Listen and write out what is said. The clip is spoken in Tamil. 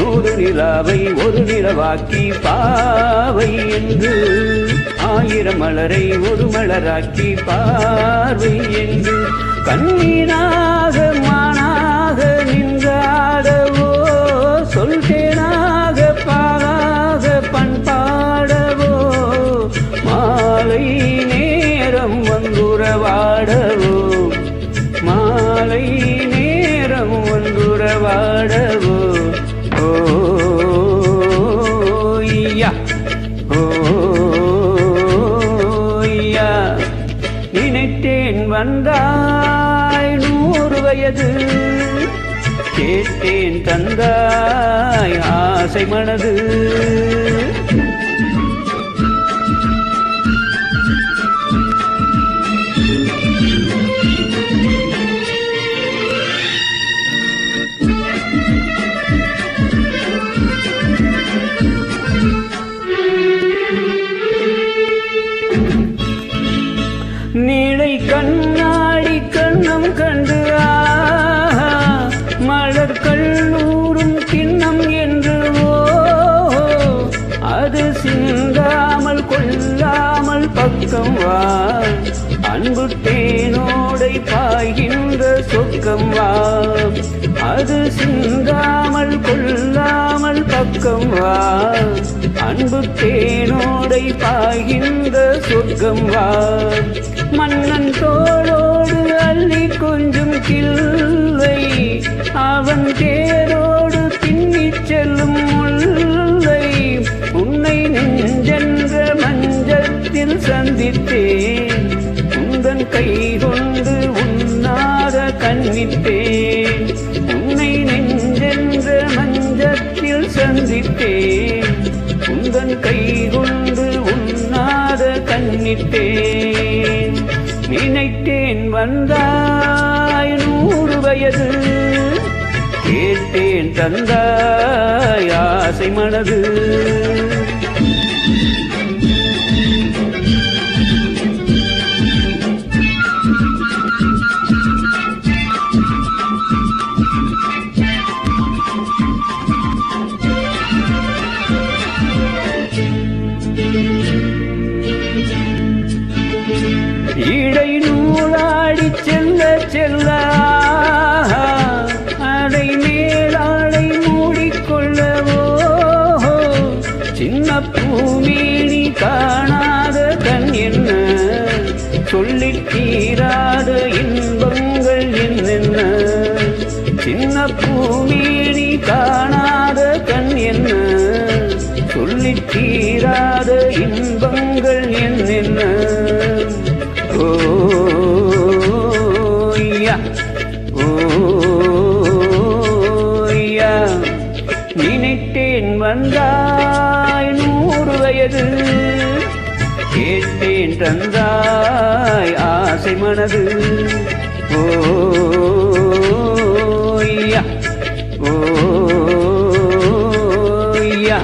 நூறு நிலாவை ஒரு நிலவாக்கி பாவை என்று. ஆயிரம் மலரை ஒரு மலராக்கி பார்வை என்று. கண்ணீராக மானாக நின்றாடவோ சொல்கேனாக பாலாக பண்பாடவோ. மாலை நேரம் வந்துறவாடவோ மாலை நேரம் வந்துறவாடவோ தந்தாய் நூறு வயது. கேட்டேன் தந்தாய் ஆசை மனது. பாய்கின்ற சொர்க்கம் வா. அது சிந்தாமல் கொல்லாமல் பக்கம் வா. அன்பு தேனோடை பாய்கின்ற சொர்க்கம் வா. மன்னன் தோளோடு அள்ளி கொஞ்சம் கில்லை அவன் தே கண்ணித்தேன் உன்னை நெஞ்சென்ற மஞ்சத்தில் சந்தித்தேன். உந்தன் கை கொண்டு உண்ணாத கண்ணிட்டேன் நினைத்தேன் வந்தாய் நூறு வயது. கேட்டேன் தந்தாய் ஆசை மனது. சொல்லி தீராத இன்பங்கள் என்னென்ன? சின்ன பூமேனி காணாத கண் என்ன? சொல்லி தீராத இன்பங்கள் என்னென்ன? ஓய்யா ஓய்யா நினைத்தேன் வந்தா தந்தாய் ஆசை மனது. ஓய்யா ஓய்யா.